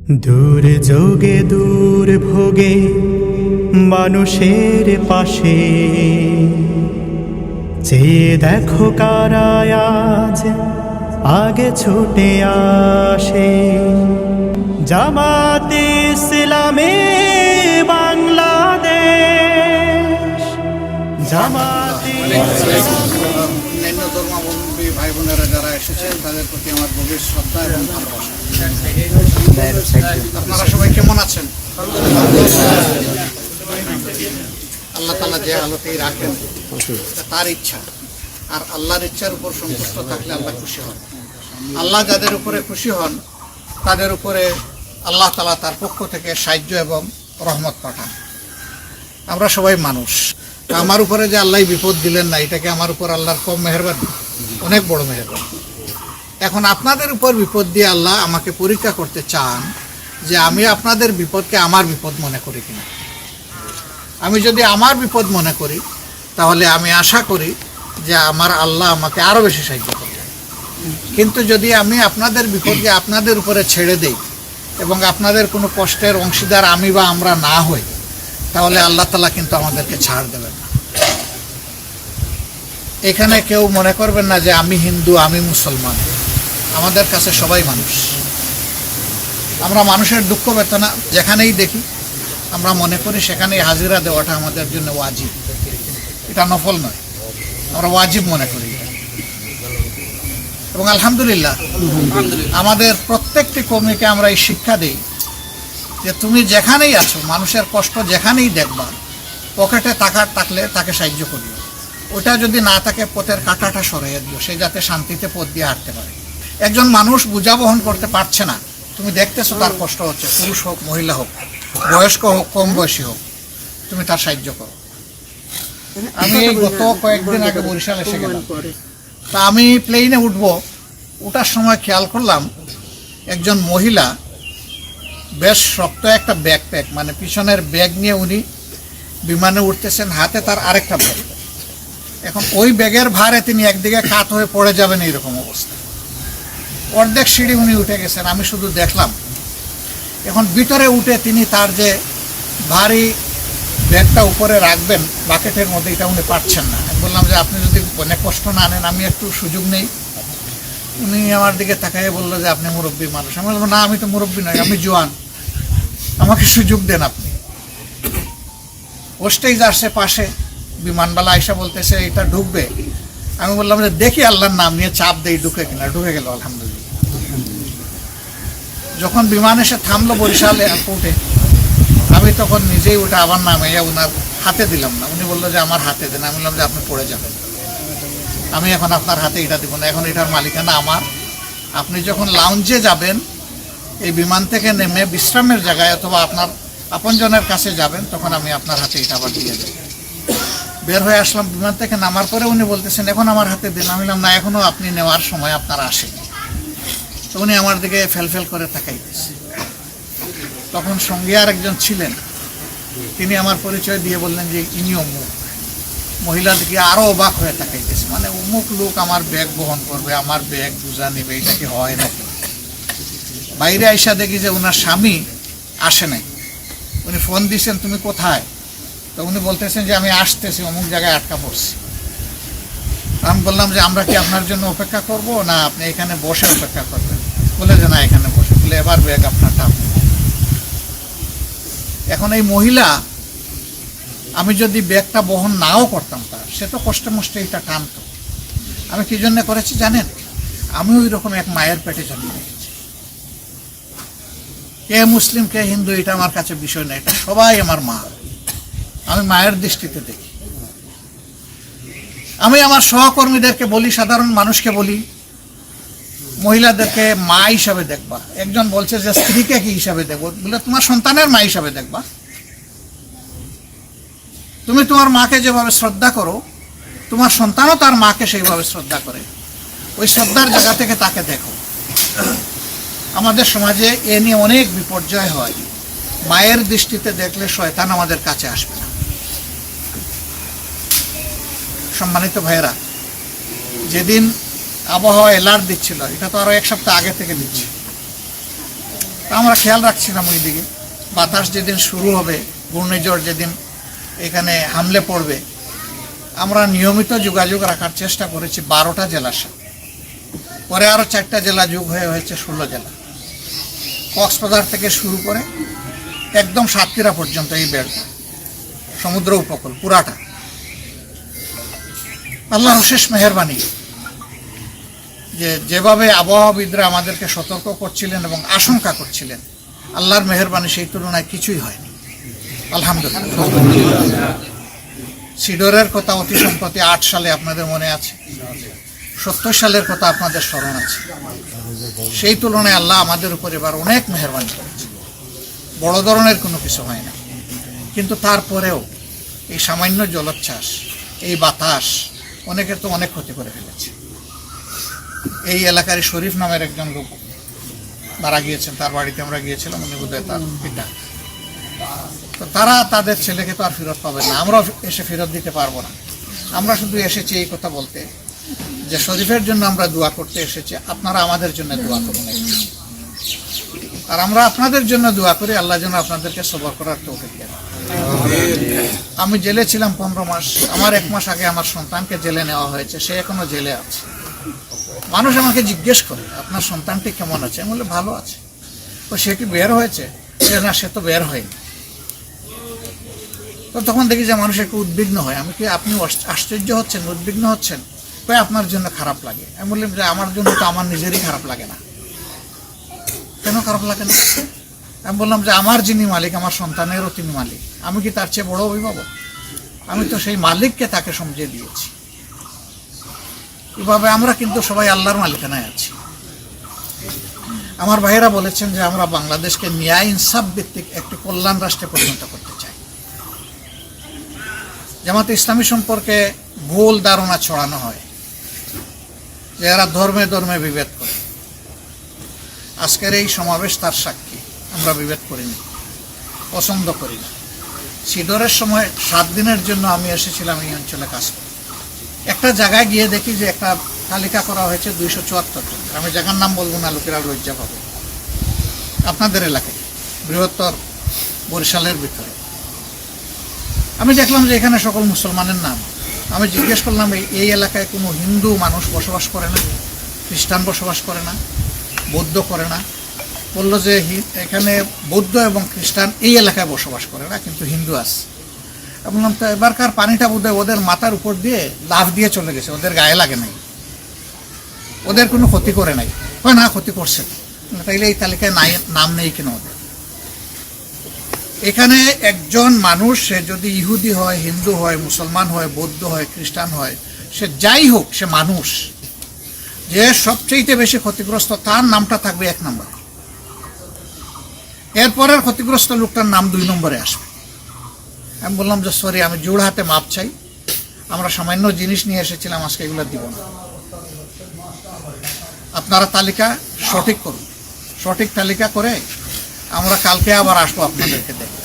দূর যোগে, দূর ভোগে, মানুষের পাশে। চেয়ে দেখো কারায় আজ, আগে ছুটে আসে। জামাতে ইসলামে বাংলাদেশ। জামাতে বোনেরা যারা এসেছেন, তাদের প্রতি আমার গভীর শ্রদ্ধা এবং ভালোবাসা। আপনারা সবাই কেমন আছেন? আল্লাহ তালা যে আলোতেই রাখেন, তার ইচ্ছা। আর আল্লাহর ইচ্ছার উপর সন্তুষ্ট থাকলে আল্লাহ খুশি হন। আল্লাহ যাদের উপরে খুশি হন, তাদের উপরে আল্লাহ তালা তার পক্ষ থেকে সাহায্য এবং রহমত পাঠান। আমরা সবাই মানুষ। আমার উপরে যে আল্লাহ বিপদ দিলেন না এটাকে আমার উপর আল্লাহর কম মেহরবানি? অনেক বড় মেহরবানি এখন আপনাদের উপর বিপদ দিয়ে আল্লাহ আমাকে পরীক্ষা করতে চান যে আমি আপনাদের বিপদকে আমার বিপদ মনে করি কিনা। আমি যদি আমার বিপদ মনে করি, তাহলে আমি আশা করি যে আমার আল্লাহ আমাকে আরও বেশি সাহায্য করবেন। কিন্তু যদি আমি আপনাদের বিপদকে আপনাদের উপরে ছেড়ে দেই এবং আপনাদের কোনো কষ্টের অংশীদার আমি বা আমরা না হই, তাহলে আল্লাহ তালা কিন্তু আমাদেরকে ছাড় দেবেন এখানে কেউ মনে করবেন না যে আমি হিন্দু, আমি মুসলমান। আমাদের কাছে সবাই মানুষ। আমরা মানুষের দুঃখ বেতনা যেখানেই দেখি, আমরা মনে করি সেখানেই হাজিরা দেওয়াটা আমাদের জন্য ওয়াজিব। এটা নফল নয়। আমরা ওয়াজিব মনে করি এবং আলহামদুলিল্লাহ, আমাদের প্রত্যেকটি কর্মীকে আমরা এই শিক্ষা দিই যে তুমি যেখানেই আছো, মানুষের কষ্ট যেখানেই দেখবা, পকেটে টাকা থাকলে তাকে সাহায্য করিও। ওটা যদি না থাকে, পথের কাঁটাটা সরিয়ে দিও। সে যাতে শান্তিতে পথ দিয়ে হাঁটতে পারে। একজন মানুষ বোঝা বহন করতে পারছে না। তুমি দেখতেছো তার কষ্ট হচ্ছে। পুরুষ হোক, মহিলা হোক, বয়স্ক হোক, কম বয়সী হোক, তুমি তার সাহায্য করো। আমি গত কয়েকদিন আগে বরিশাল এসে গেলাম। তা আমি প্লেনে উঠবো। ওঠার সময় খেয়াল করলাম, একজন মহিলা বেশ শক্ত একটা ব্যাকপ্যাক মানে পিছনের ব্যাগ নিয়ে উনি বিমানে উঠতেছেন, হাতে তার আরেকটা ব্যাগ এখন ওই ব্যাগের ভারে তিনি একদিকে কাত হয়ে পড়ে যাবেন এইরকম অবস্থা। অর্ধেক সিঁড়ি উনি উঠে গেছেন, আমি শুধু দেখলাম। এখন ভিতরে উঠে তিনি তার যে ভারী ব্যাগটা উপরে রাখবেন, বাকেটের মধ্যে, এটা উনি পারছেন না। আমি বললাম যে, আপনি যদি অনেক কষ্ট না আনেন আমি একটু সুযোগ নেই। উনি আমার দিকে তাকাইয়ে বলল যে, আপনি মুরব্বী মানুষ। আমি বলব না, আমি তো মুরব্বী নই, আমি জোয়ান। আমাকে সুযোগ দেন আপনি। হোস্টেজ আসছে পাশে বিমানবালা আইসা বলতেছে, এটা ঢুকবে? আমি বললাম যে, দেখি আল্লাহর নাম নিয়ে চাপ দেই, ঢুকে কিনা। ঢুকে গেল, আলহামদুলিল্লাহ। যখন বিমান এসে থামলো বরিশাল এয়ারপোর্টে, আমি তখন নিজেই ওটা আবার নামে ওনার হাতে দিলাম না। উনি বলল যে, আমার হাতে দেন। আমি বললাম যে, আপনি পড়ে যাবেন আমি এখন আপনার হাতে এটা দিব না। এখন এটার মালিকানা আমার। আপনি যখন লাউঞ্জে যাবেন, এই বিমান থেকে নেমে বিশ্রামের জায়গায় অথবা আপনার আপনজনের কাছে যাবেন, তখন আমি আপনার হাতে এটা আবার দিয়ে দেব। বের হয়ে আসলাম বিমান থেকে, নামার পরে উনি বলতেছেন, এখন আমার হাতে দিন। আমি না এখনও আপনি নেওয়ার সময় আপনার আসেনি। তো উনি আমার দিকে ফেলফেল করে তাকাইতেছে। তখন সঙ্গে আর একজন ছিলেন। তিনি আমার পরিচয় দিয়ে বললেন যে ইনি অমুক মহিলা দিকে আরও অবাক হয়ে তাকাইতেছে। মানে অমুক লোক আমার ব্যাগ বহন করবে, আমার ব্যাগ বুঝা নেবে, এটা কি হয় নাকি বাইরে আইসা দেখি যে ওনার স্বামী আসে নাই। উনি ফোন দিয়েছেন তুমি কোথায়? তো উনি বলতেছেন যে আমি আসতেছি, অমুক জায়গায় আটকা পড়ছি। আমি বললাম যে, আমরা কি আপনার জন্য অপেক্ষা করব না আপনি এখানে বসে অপেক্ষা করবেন? বলে যে, না, এখানে বসে। বলে, এবার ব্যাগ আপনারটা আপনি এখন এই মহিলা, আমি যদি ব্যাগটা বহন নাও করতাম তার, সে তো কষ্টে মষ্টে এটা টানতো। আমি কি জন্য করেছি জানেন? আমি ওই রকম এক মায়ের পেটে জন্ম নিয়েছি। কে মুসলিম, কে হিন্দু, এটা আমার কাছে বিষয় না, এটা সবাই আমার মা। আমি মায়ের দৃষ্টিতে দেখি। আমি আমার সহকর্মীদেরকে বলি, সাধারণ মানুষকে বলি, মহিলাদেরকে মা হিসাবে দেখবা। একজন বলছে যে, স্ত্রীকে কি হিসাবে দেখব? বলে, তোমার সন্তানের মা হিসাবে দেখবা। তুমি তোমার মাকে যেভাবে শ্রদ্ধা করো, তোমার সন্তানও তার মাকে সেইভাবে শ্রদ্ধা করে। ওই শ্রদ্ধার জায়গা থেকে তাকে দেখো। আমাদের সমাজে এ নিয়ে অনেক বিপর্যয় হয়। মায়ের দৃষ্টিতে দেখলে শয়তান আমাদের কাছে আসবে না। সম্মানিত ভাইয়েরা, যেদিন আবহাওয়া এলার্ট দিচ্ছিল, এটা তো আরও এক সপ্তাহ আগে থেকে দিচ্ছে। আমরা খেয়াল রাখছিলাম ওই দিকে বাতাস যেদিন শুরু হবে, ঘূর্ণিঝড় যেদিন এখানে হামলে পড়বে, আমরা নিয়মিত যোগাযোগ রাখার চেষ্টা করেছি বারোটা জেলার সাথে। পরে আরও চারটা জেলা যোগ হয়ে হয়েছে ষোলো জেলা। কক্সবাজার থেকে শুরু করে একদম সাতক্ষীরা পর্যন্ত এই বেড়টা, সমুদ্র উপকূল, পুরাটা। আল্লাহর অশেষ মেহরবানি যে যেভাবে আবহাওয়াবিদরা আমাদেরকে সতর্ক করছিলেন এবং আশঙ্কা করছিলেন, আল্লাহর মেহরবানি সেই তুলনায় কিছুই হয়নি। আলহামদুলিল্লাহ। সিডরের কথা অতি সম্প্রতি আট সালে আপনাদের মনে আছে, সত্তর সালের কথা আপনাদের স্মরণ আছে। সেই তুলনায় আল্লাহ আমাদের উপর এবার অনেক মেহরবানি করেছে বড় ধরনের কোনো কিছু হয় না। কিন্তু তারপরেও এই সামান্য জলোচ্ছ্বাস, এই বাতাস অনেকের তো অনেক ক্ষতি করে ফেলেছে। এই এলাকার শরীফ নামের একজন লোক মারা গিয়েছেন, তার বাড়িতে আমরা গিয়েছিলাম, উনি বোধহয় তার পিতা। তো তারা তাদের ছেলেকে তো আর ফেরত পাবে না, আমরাও এসে ফেরত দিতে পারব না। আমরা শুধু এসেছি এই কথা বলতে যে শরীফের জন্য আমরা দোয়া করতে এসেছি, আপনারা আমাদের জন্য দোয়া করুন আর আমরা আপনাদের জন্য দোয়া করি, আল্লাহ যেন আপনাদেরকে সবর করার তৌফিক দেন। আমি জেলে ছিলাম পনেরো মাস। আমার এক মাস আগে আমার সন্তানকে জেলে নেওয়া হয়েছে, সে এখনও জেলে আছে। মানুষ আমাকে জিজ্ঞেস করে, আপনার সন্তানটি কেমন আছে? আমি বলে ভালো আছে। তো সে কি বের হয়েছে? সে না, সে তো বের হয়নি। তো তখন দেখি যে মানুষ একটু উদ্বিগ্ন হয়। আমি কি, আপনি আশ্চর্য হচ্ছেন, উদ্বিগ্ন হচ্ছেন? কই, আপনার জন্য খারাপ লাগে। আমি বললাম যে, আমার জন্য তো আমার নিজেরই খারাপ লাগে না। কেন খারাপ লাগে না? আমি বললাম যে আমার যিনি মালিক, আমার সন্তানেরও তিনি মালিক। আমি কি তার চেয়ে বড় অভিভাবক? আমি তো সেই মালিককে তাকে সমঝে দিয়েছি। এভাবে আমরা কিন্তু সবাই আল্লাহর মালিকানায় আছি। আমার ভাইয়েরা বলেছেন যে আমরা বাংলাদেশকে ন্যায় ইনসাফ ভিত্তিক একটি কল্যাণ রাষ্ট্রে পরিণত করতে চাই। জামাতে ইসলামী সম্পর্কে ভুল ধারণা ছড়ানো হয়। যে এরা ধর্মে ধর্মে বিভেদ করে। আজকের এই সমাবেশ তার সাক্ষী। আমরা বিভেদ করিনি, পছন্দ করি না সিডরের সময় সাত দিনের জন্য আমি এসেছিলাম এই অঞ্চলে কাজ একটা জায়গায় গিয়ে দেখি যে একটা তালিকা করা হয়েছে দুইশো চুয়াত্তর জন। আমি জায়গার নাম বলব না, লোকেরা লজ্জা পাবে। আপনাদের এলাকায়, বৃহত্তর বরিশালের ভিতরে। আমি দেখলাম যে এখানে সকল মুসলমানের নাম। আমি জিজ্ঞেস করলাম এই এলাকায় কোনো হিন্দু মানুষ বসবাস করে না? খ্রিস্টান বসবাস করে না? বৌদ্ধ করে না? বলল যে এখানে বৌদ্ধ এবং খ্রিস্টান এই এলাকায় বসবাস করে না, কিন্তু হিন্দু আছে। বললাম, তো এবারকার পানিটা বোধহয় ওদের মাথার উপর দিয়ে লাফ দিয়ে চলে গেছে, ওদের গায়ে লাগে নাই। ওদের কোনো ক্ষতি করে নাই। কয় না, ক্ষতি করছে তাইলে এই তালিকায় নাই, নাম নেই কেন ওদের? এখানে একজন মানুষ, সে যদি ইহুদি হয়, হিন্দু হয়, মুসলমান হয়, বৌদ্ধ হয়, খ্রিস্টান হয়, সে যাই হোক, সে মানুষ। যে সবচেয়ে বেশি ক্ষতিগ্রস্ত, তার নামটা থাকবে এক নম্বরে। এরপরের ক্ষতিগ্রস্ত লোকটার নাম দুই নম্বরে আসবে। আমি বললাম যে সরি আমি জোড় হাতে মাপ চাই। আমরা সামান্য জিনিস নিয়ে এসেছিলাম, আজকে এগুলো দিব না। আপনারা তালিকা সঠিক করুন। সঠিক তালিকা করে আমরা কালকে আবার আসব আপনাদেরকে দেখতে।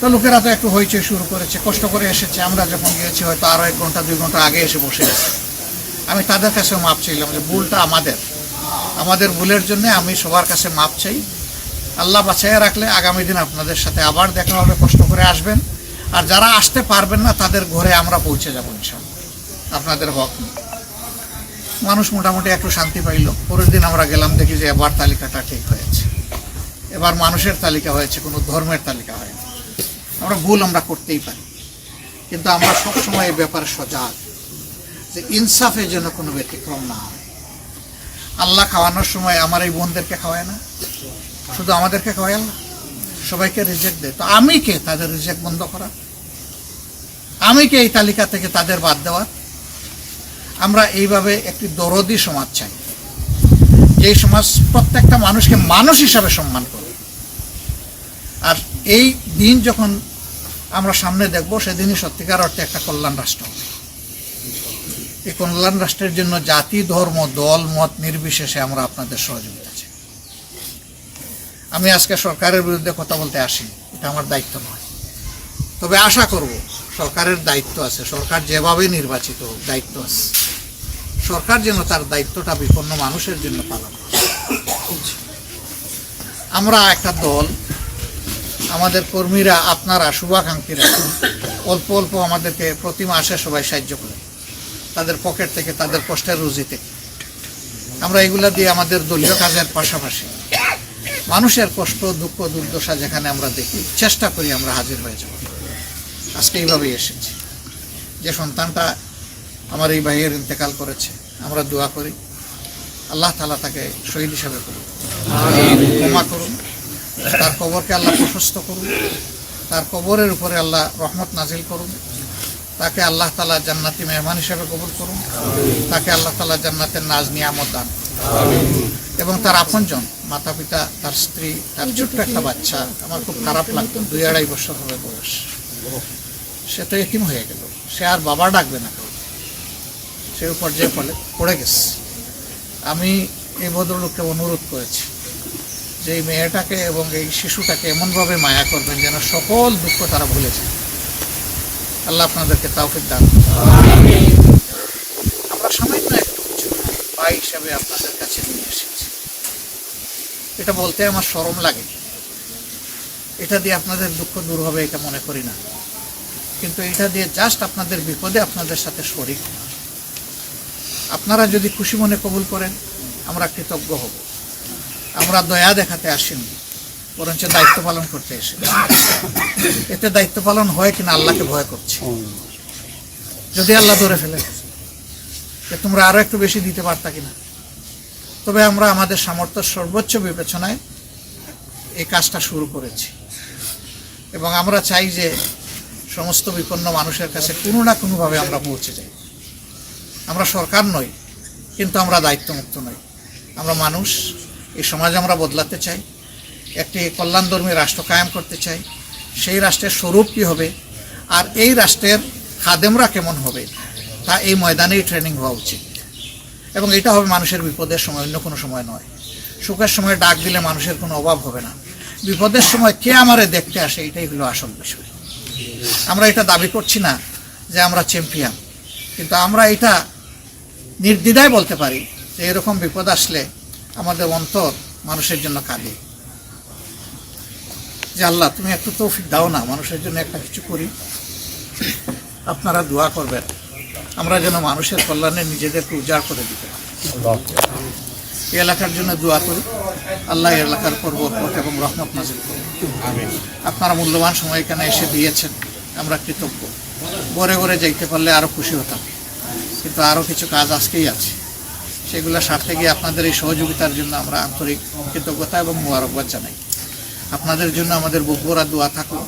তো লোকেরা তো একটু হইচই শুরু করেছে, কষ্ট করে এসেছে। আমরা যখন গিয়েছি, হয়তো আরও এক ঘণ্টা, দুই ঘণ্টা আগে এসে বসে গেছে। আমি তাদের কাছে মাপ চাইলাম যে, ভুলটা আমাদের। আমাদের ভুলের জন্য আমি সবার কাছে মাপ চাই। আল্লাহ বাঁচাইয়া রাখলে আগামী দিন আপনাদের সাথে আবার দেখা হবে কষ্ট করে আসবেন। আর যারা আসতে পারবেন না, তাদের ঘরে আমরা পৌঁছে যাব ইনশাল্লাহ আপনাদের হক মানুষ মোটামুটি একটু শান্তি পাইল। পরের দিন আমরা গেলাম, দেখি যে এবার তালিকাটা ঠিক হয়েছে। এবার মানুষের তালিকা হয়েছে, কোনো ধর্মের তালিকা হয়নি। আমরা ভুল আমরা করতেই পারি। কিন্তু আমরা সবসময় এই ব্যাপারে সজাগ যে ইনসাফের জন্য কোনো ব্যতিক্রম না হয়। আল্লাহ খাওয়ানোর সময় আমার এই বোনদেরকে খাওয়ায় না? শুধু আমাদেরকে খাওয়ায় আল্লাহ? সবাইকে রিজেক্ট দেয় তো আমি কে তাদের রিজেক্ট বন্ধ করা? আমি কে এই তালিকা থেকে তাদের বাদ দেওয়ার আমরা এইভাবে একটি দরদি সমাজ চাই। যেই সমাজ প্রত্যেকটা মানুষকে মানুষ হিসাবে সম্মান করে। আর এই দিন যখন আমরা সামনে দেখব, সেদিনই সত্যিকার অর্থে একটা কল্যাণ রাষ্ট্র হবে। এই কল্যাণ রাষ্ট্রের জন্য জাতি, ধর্ম, দল, মত নির্বিশেষে আমরা আপনাদের সহযোগিতা আমি আজকে সরকারের বিরুদ্ধে কথা বলতে আসি। এটা আমার দায়িত্ব নয়। তবে আশা করব সরকারের দায়িত্ব আছে। সরকার যেভাবে নির্বাচিত হোক, দায়িত্ব আছে। সরকার যেন তার দায়িত্বটা বিপন্ন মানুষের জন্য পালন আমরা একটা দল, আমাদের কর্মীরা, আপনারা, শুভাকাঙ্ক্ষীরা অল্প অল্প আমাদেরকে প্রতি মাসে সবাই সাহায্য করে। তাদের পকেট থেকে, তাদের কষ্টের রুজি থেকে আমরা এগুলা দিয়ে আমাদের দলীয় কাজের পাশাপাশি মানুষের কষ্ট দুঃখ দুর্দশা যেখানে আমরা দেখি চেষ্টা করি আমরা হাজির হয়ে যাব আজকে এইভাবেই এসেছি। যে সন্তানটা আমার এই ভাইয়ের ইন্তেকাল করেছে আমরা দোয়া করি। আল্লাহ তালা তাকে শহীদ হিসাবে করুন ক্ষমা করুন। তার কবরকে আল্লাহ প্রশস্ত করুন। তার কবরের উপরে আল্লাহ রহমত নাজিল করুন। তাকে আল্লাহ তালা জান্নাতি মেহমান হিসেবে কবুল করুন। তাকে আল্লাহ তালা জান্নাতের নাজ নিয়ামত দান এবং তার আপনজন মাতা পিতা তার স্ত্রী তার ছোট্ট একটা বাচ্চা আমার খুব খারাপ লাগতো। দুই আড়াই বছর হবে বয়স। সে তো এতিম হয়ে গেল। সে আর বাবা ডাকবে না। সে পর্যায়ে ফলে পড়ে গেছে। আমি এই ভদ্রলোককে অনুরোধ করেছি যে এই মেয়েটাকে এবং এই শিশুটাকে এমনভাবে মায়া করবেন যেন সকল দুঃখ তারা ভুলে যায়। আল্লাহ আপনাদেরকে তাওফিক দান। আমরা সামান্য একটু কিছু ভাই হিসাবে আপনাদের কাছে নিয়ে এসেছি। এটা বলতে আমার শরম লাগে। এটা দিয়ে আপনাদের দুঃখ দূর হবে এটা মনে করি না। কিন্তু এটা দিয়ে জাস্ট আপনাদের বিপদে আপনাদের সাথে শরিক আপনারা যদি খুশি মনে কবুল করেন, আমরা কৃতজ্ঞ হব। আমরা দয়া দেখাতে আসিনি, বরঞ্চ দায়িত্ব পালন করতে এসে এতে দায়িত্ব পালন হয় কিনা আল্লাহকে ভয় করছে। যদি আল্লাহ ধরে ফেলে তোমরা আরও একটু বেশি দিতে পারতা কিনা? তবে আমরা আমাদের সামর্থ্য সর্বোচ্চ বিবেচনায় এই কাজটা শুরু করেছি। এবং আমরা চাই যে সমস্ত বিপন্ন মানুষের কাছে কোনো না কোনোভাবে আমরা পৌঁছে যাই। আমরা সরকার নই, কিন্তু আমরা দায়িত্বমুক্ত নই। আমরা মানুষ, এই সমাজ আমরা বদলাতে চাই, একটি কল্যাণধর্মী রাষ্ট্র কায়েম করতে চাই। সেই রাষ্ট্রের স্বরূপ কী হবে, আর এই রাষ্ট্রের খাদেমরা কেমন হবে, তা এই ময়দানেই ট্রেনিং হওয়া উচিত। এবং এটা হবে মানুষের বিপদের সময়, অন্য কোনো সময় নয়। সুখের সময় ডাক দিলে মানুষের কোনো অভাব হবে না। বিপদের সময় কে আমারে দেখতে আসে, এটাই হলো আসল বিষয়। আমরা এটা দাবি করছি না যে আমরা চ্যাম্পিয়ন কিন্তু আমরা এটা নির্দ্বিধায় বলতে পারি যে এরকম বিপদ আসলে আমাদের অন্তর মানুষের জন্য কাঁদে। যে আল্লাহ, তুমি একটু তৌফিক দাও না, মানুষের জন্য একটা কিছু করি। আপনারা দোয়া করবেন। আমরা যেন মানুষের কল্যাণে নিজেদেরকে উজাড় করে দিতে পারি। এই এলাকার জন্য দোয়া করি। আল্লাহ এলাকার পর্বত এবং রহমত নাজিল করুন। আপনারা মূল্যবান সময় এখানে এসে দিয়েছেন। আমরা কৃতজ্ঞ। গড়ে গড়ে যাইতে পারলে আরও খুশি হতাম। কিন্তু আরও কিছু কাজ আজকেই আছে। সেগুলো সারতে গিয়ে আপনাদের এই সহযোগিতার জন্য আমরা আন্তরিক কৃতজ্ঞতা এবং মোবারকবাদ জানাই। আপনাদের জন্য আমাদের বুকভরা দোয়া থাকুক।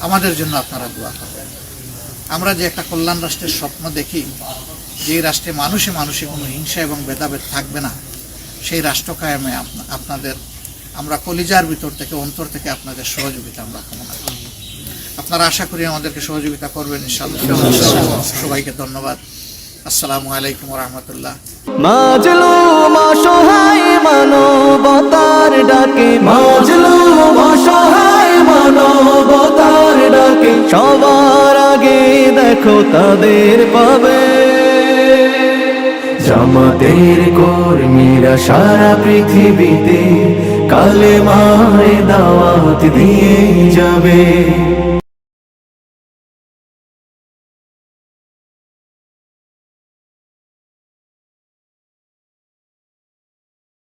আমাদের জন্য আপনারা দোয়া আমরা যে একটা কল্যাণ রাষ্ট্রের স্বপ্ন দেখি যে রাষ্ট্রে মানুষে মানুষে কোনো হিংসা এবং ভেদাভেদ থাকবে না, সেই রাষ্ট্র কায়েমে আপনাদের, আমরা কলিজার ভিতর থেকে, অন্তর থেকে আপনাদের সহযোগিতা আমরা কামনা করি। আপনারা আশা করি আমাদেরকে সহযোগিতা করবেন সবাইকে ধন্যবাদ। আসসালামু আলাইকুম রহমতুল্লাহ সবার আগে দেখো তাদের পাবে। জামাতের কর্মীরা সারা পৃথিবীতে কালে মারে দাওয়াত দিয়ে যাবে।